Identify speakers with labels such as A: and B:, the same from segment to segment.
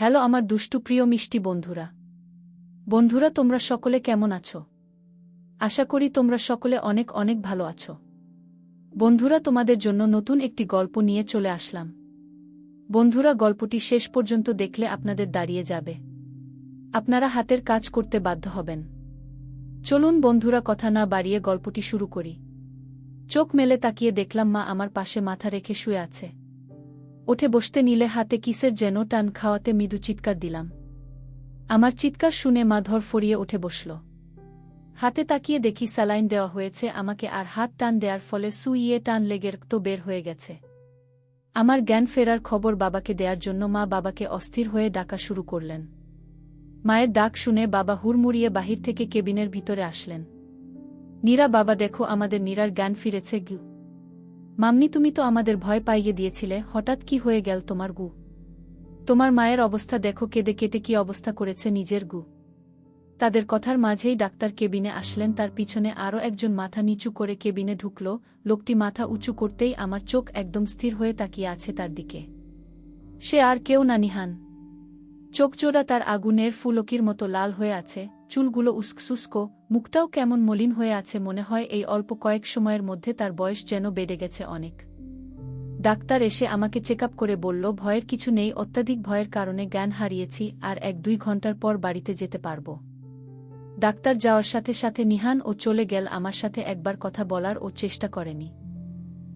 A: Hello আমার দুষ্টু প্রিয় মিষ্টি বন্ধুরা। বন্ধুরা, তোমরা সকলে কেমন আছো? আশা করি তোমরা সকলে অনেক অনেক ভালো আছো। বন্ধুরা, তোমাদের জন্য নতুন একটি গল্প নিয়ে চলে আসলাম। বন্ধুরা, গল্পটি শেষ পর্যন্ত দেখলে আপনাদের দাঁড়িয়ে যাবে। আপনারা হাতের কাজ করতে বাধ্য হবেন। চলুন বন্ধুরা, কথা না বাড়িয়ে গল্পটি শুরু করি। চোখ মেলে তাকিয়ে দেখলাম মা আমার পাশে মাথা রেখে শুয়ে আছে। ওঠে বসতে নিলে হাতে কিসের যেন টান খাওয়াতে মৃদু চিৎকার দিলাম। আমার চিৎকার শুনে মা ধর ফরিয়ে উঠে বসল। হাতে তাকিয়ে দেখি স্যালাইন দেওয়া হয়েছে, আমাকে আর হাত টান দেওয়ার ফলে সুইয়ে টান লেগের তো বের হয়ে গেছে। আমার জ্ঞান ফেরার খবর বাবাকে দেওয়ার জন্য মা বাবাকে অস্থির হয়ে ডাকা শুরু করলেন। মায়ের ডাক শুনে বাবা হুড়মুড়িয়ে বাহির থেকে কেবিনের ভিতরে আসলেন। নীরা, বাবা দেখো আমাদের নীরার জ্ঞান ফিরেছে গু মাম্মি, তুমি তো আমাদের ভয় পাইয়ে দিয়েছিলে, হঠাৎ কি হয়ে গেল তোমার গু? তোমার মায়ের অবস্থা দেখো, কেঁদে কেটে কি অবস্থা করেছে নিজের গু? তাদের কথার মাঝেই ডাক্তার কেবিনে আসলেন, তার পিছনে আরও একজন মাথা নিচু করে কেবিনে ঢুকল, লোকটি মাথা উঁচু করতেই আমার চোখ একদম স্থির হয়ে তাকিয়ে আছে তার দিকে। সে আর কেউ না, নিহান। চোখজোড়া তার আগুনের ফুলকির মতো লাল হয়ে আছে চুলগুলো উস্কসুস্ক মুখটাও কেমন মলিন হয়ে আছে মনে হয় এই অল্প কয়েক সময়ের মধ্যে তার বয়স যেন বেড়ে গেছে অনেক। ডাক্তার এসে আমাকে চেক করে বলল, ভয়ের কিছু নেই, অত্যাধিক ভয়ের কারণে জ্ঞান হারিয়েছি, আর এক দুই ঘণ্টার পর বাড়িতে যেতে পারব। ডাক্তার যাওয়ার সাথে সাথে নিহান ও চলে গেল, আমার সাথে একবার কথা বলার ও চেষ্টা করেনি।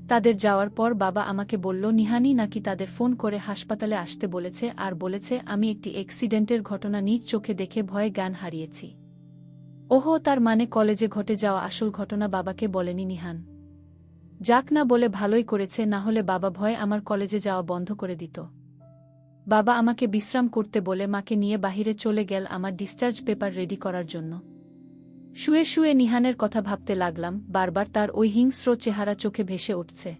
A: তাদের যাওয়ার পর বাবা আমাকে বলল, নিহানি নাকি তাদের ফোন করে হাসপাতালে আসতে বলেছে আর বলেছে, আমি একটি অ্যাক্সিডেন্টের ঘটনা নিজ চোখে দেখে ভয়ে জ্ঞান হারিয়েছি। ওহো, তার মানে কলেজে ঘটে যাওয়া আসল ঘটনা বাবাকে বলেনি নিহান। যাক না বলে ভালোই করেছে, না হলে বাবা ভয়ে আমার কলেজে যাওয়া বন্ধ করে দিত। বাবা আমাকে বিশ্রাম করতে বলে, মাকে নিয়ে বাহিরে চলে গেল আমার ডিসচার্জ পেপার রেডি করার জন্য। শুয়ে শুয়ে নিহানের কথা ভাবতে লাগলাম, বারবার তার ওই হিংস্র চেহারা চোখে ভেসে উঠছে।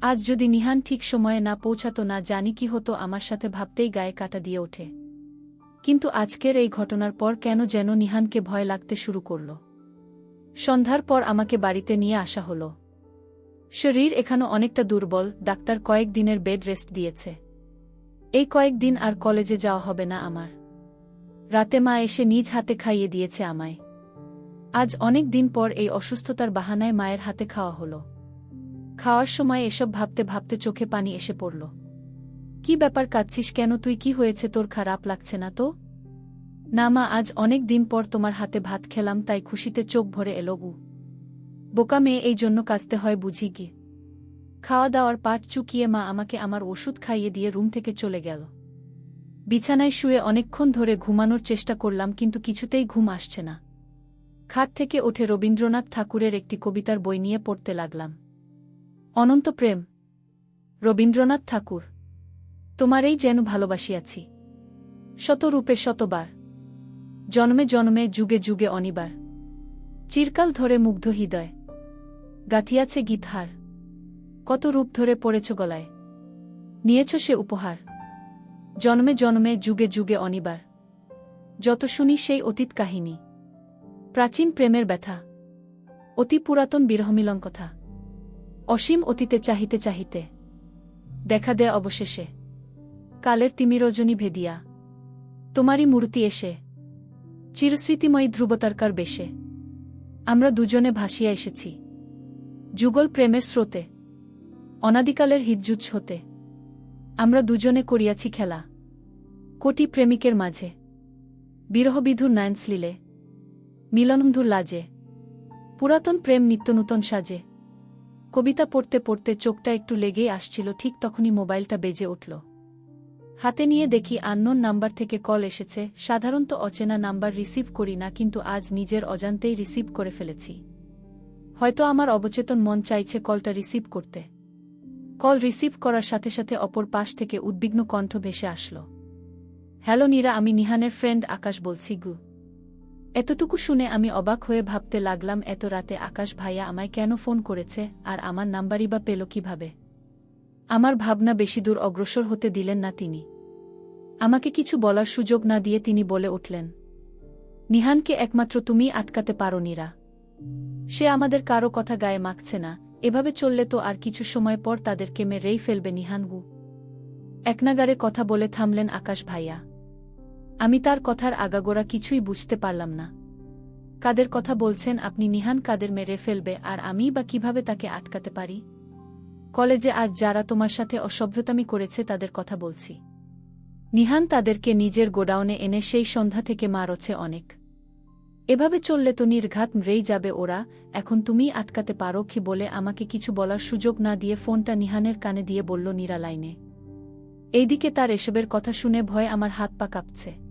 A: আজ যদি নিহান ঠিক সময়ে না পৌঁছাতো না জানি কি হতো আমার সাথে ভাবতেই গায়ে কাটা দিয়ে ওঠে। কিন্তু আজকের এই ঘটনার পর কেন যেন নিহানকে ভয় লাগতে শুরু করল। সন্ধ্যার পর আমাকে বাড়িতে নিয়ে আসা হল। শরীর এখানো অনেকটা দুর্বল, ডাক্তার কয়েক দিনের বেড রেস্ট দিয়েছে। এই কয়েক দিন আর কলেজে যাওয়া হবে না আমার। রাতে মা এসে নিজ হাতে খাইয়ে দিয়েছে আমায়। আজ অনেক দিন পর এই অসুস্থতার বাহানায় মায়ের হাতে খাওয়া হল। খাওয়ার সময় এসব ভাবতে ভাবতে চোখে পানি এসে পড়ল। কি ব্যাপার কাচ্ছিস কেন? তুই কি হয়েছে? তোর খারাপ লাগছে না তো? না মা, আজ অনেক দিন পর তোমার হাতে ভাত খেলাম, তাই খুশিতে চোখ ভরে এলো গু। বোকা মেয়ে, এই জন্য কাঁচতে হয়, বুঝি কি? খাওয়া দাওয়ার পাট চুকিয়ে মা আমাকে আমার ওষুধ খাইয়ে দিয়ে রুম থেকে চলে গেল। বিছানায় শুয়ে অনেকক্ষণ ধরে ঘুমানোর চেষ্টা করলাম, কিন্তু কিছুতেই ঘুম আসছে না। খাট থেকে ওঠে রবীন্দ্রনাথ ঠাকুরের একটি কবিতার বই নিয়ে পড়তে লাগলাম। অনন্ত প্রেম। রবীন্দ্রনাথ ঠাকুর। তোমারেই যেন ভালোবাসিয়াছি। শতরূপে শতবার। জন্মে জন্মে, যুগে যুগে অনিবার। চিরকাল ধরে মুগ্ধ হৃদয়। গাথিয়াছে গীতহার। কত রূপ ধরে পড়েছ গলায়। নিয়েছ সে উপহার। জন্মে জন্মে, যুগে যুগে অনিবার। যত শুনি সেই অতীত কাহিনী। প্রাচীন প্রেমের ব্যথা, অতি পুরাতন বিরহমিলন কথা। অসীম অতীতে চাহিতে চাহিতে, দেখা দেয় অবশেষে। কালের তিমিরজনী ভেদিয়া, তোমারই মূর্তি এসে, চিরস্মৃতিময়ী ধ্রুবতারকার বেশে। আমরা দুজনে ভাসিয়া এসেছি, যুগল প্রেমের স্রোতে, অনাদিকালের হিজ্জুজ হতে। আমরা দুজনে করিয়াছি খেলা, কোটি প্রেমিকের মাঝে। বিরহবিধুর নায়ন্সলীলে মিলনন্ধুর লাজে। পুরাতন প্রেম নিত্যনূতন সাজে। কবিতা পড়তে পড়তে চোখটা একটু লেগেই আসছিল, ঠিক তখনই মোবাইলটা বেজে উঠল। হাতে নিয়ে দেখি আননোন নাম্বার থেকে কল এসেছে, সাধারণত অচেনা নাম্বার রিসিভ করি না, কিন্তু আজ নিজের অজান্তেই রিসিভ করে ফেলেছি। হয়তো আমার অবচেতন মন চাইছে কলটা রিসিভ করতে। কল রিসিভ করার সাথে সাথে অপর পাশ থেকে উদ্বিগ্ন কণ্ঠ ভেসে আসল। হ্যালো নীরা, আমি নিহানের ফ্রেন্ড আকাশ বলছি, গু। এতটুকু শুনে আমি অবাক হয়ে ভাবতে লাগলাম, এত রাতে আকাশ ভাইয়া আমায় কেন ফোন করেছে আর আমার নাম্বারই বা পেল কীভাবে? আমার ভাবনা বেশি দূর অগ্রসর হতে দিলেন না তিনি। আমাকে কিছু বলার সুযোগ না দিয়ে তিনি বলে উঠলেন, নিহানকে একমাত্র তুমি আটকাতে পারো নিরা। সে আমাদের কারও কথা গায়ে মাখছে না। এভাবে চললে তো আর কিছু সময় পর তাদেরকে মেরেই ফেলবে নিহানগু একনাগারে কথা বলে থামলেন আকাশ ভাইয়া। আমি তার কথার আগাগোড়া কিছুই বুঝতে পারলাম না। কাদের কথা বলছেন আপনি নিহান কাদের মেরে ফেলবে আর আমি বা কীভাবে তাকে আটকাতে পারি? কলেজে আজ যারা তোমার সাথে অসভ্যতামি করেছে তাদের কথা বলছি। নিহান তাদেরকে নিজের গোডাউনে এনে সেই সন্ধ্যা থেকে মারছে অনেক। এভাবে চললে তো নির্ঘাত মরেই যাবে ওরা, এখন তুমি আটকাতে পারো কি বলে আমাকে কিছু বলার সুযোগ না দিয়ে ফোনটা নিহানের কানে দিয়ে বলল নীরা লাইনে এইদিকে তার এসবের কথা শুনে ভয় আমার হাত পা কাঁপছে।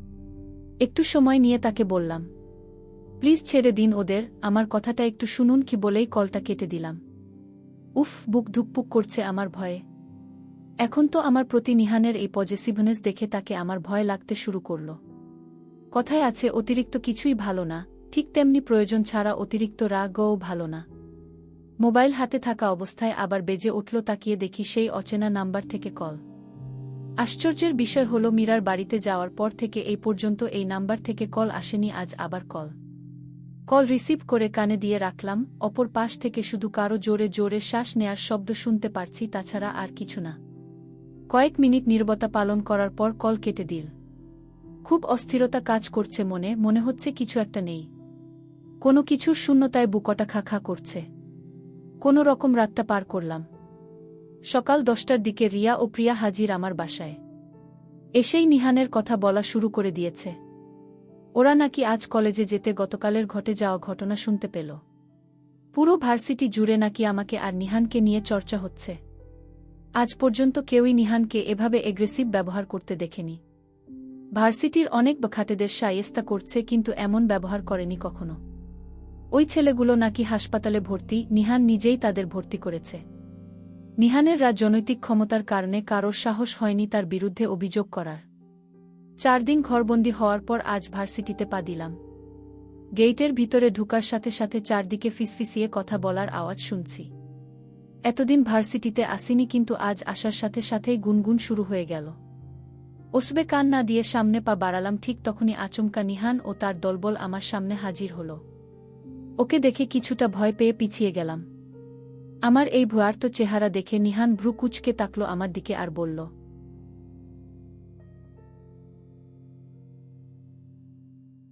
A: একটু সময় নিয়ে তাকে বললাম, প্লিজ ছেড়ে দিন ওদের, আমার কথাটা একটু শুনুন কি বলেই কলটা কেটে দিলাম। উফ, বুক ধুকপুক করছে আমার ভয়ে। এখন তো আমার প্রতি নিহানের এই পজেসিভনেস দেখে তাকে আমার ভয় লাগতে শুরু করল। কথায় আছে, অতিরিক্ত কিছুই ভালো না, ঠিক তেমনি প্রয়োজন ছাড়া অতিরিক্ত রাগও ভালো না। মোবাইল হাতে থাকা অবস্থায় আবার বেজে উঠল তাকিয়ে দেখি সেই অচেনা নাম্বার থেকে কল। আশ্চর্যের বিষয় হল মীরার বাড়িতে যাওয়ার পর থেকে এই পর্যন্ত এই নাম্বার থেকে কল আসেনি, আজ আবার কল। কল রিসিভ করে কানে দিয়ে রাখলাম, অপর পাশ থেকে শুধু কারও জোরে জোরে শ্বাস নেয়ার শব্দ শুনতে পারছি, তাছাড়া আর কিছু না। কয়েক মিনিট নীরবতা পালন করার পর কল কেটে দিল। খুব অস্থিরতা কাজ করছে মনে মনে হচ্ছে কিছু একটা নেই। কোনো কিছুর শূন্যতায় বুকটা খা খা করছে। কোনো রকম রাতটা পার করলাম। সকাল দশটার দিকে রিয়া ও প্রিয়া হাজির আমার বাসায়। এসেই নিহানের কথা বলা শুরু করে দিয়েছে। ওরা নাকি আজ কলেজে যেতে গতকালের ঘটে যাওয়া ঘটনা শুনতে পেল। পুরো ভার্সিটি জুড়ে নাকি আমাকে আর নিহানকে নিয়ে চর্চা হচ্ছে। আজ পর্যন্ত কেউই নিহানকে এভাবে এগ্রেসিভ ব্যবহার করতে দেখেনি। ভার্সিটির অনেক খাটেদের সায়েস্তা করছে কিন্তু এমন ব্যবহার করেনি কখনো। ওই ছেলেগুলো নাকি হাসপাতালে ভর্তি, নিহান নিজেই তাদের ভর্তি করেছে। নিহানের রাজনৈতিক ক্ষমতার কারণে কারোর সাহস হয়নি তার বিরুদ্ধে অভিযোগ করার। চার দিন ঘরবন্দি হওয়ার পর আজ ভার্সিটিতে পা দিলাম। গেইটের ভিতরে ঢুকার সাথে সাথে চারদিকে ফিসফিসিয়ে কথা বলার আওয়াজ শুনছি। এতদিন ভার্সিটিতে আসিনি কিন্তু আজ আসার সাথে সাথেই গুনগুন শুরু হয়ে গেল। ওসবে কান না দিয়ে সামনে পা বাড়ালাম, ঠিক তখনই আচমকা নিহান ও তার দলবল আমার সামনে হাজির হল। ওকে দেখে কিছুটা ভয় পেয়ে পিছিয়ে গেলাম। আমার এই ভয়ার্ত চেহারা দেখে নিহান ভ্রু কুচকে তাকল আমার দিকে আর বলল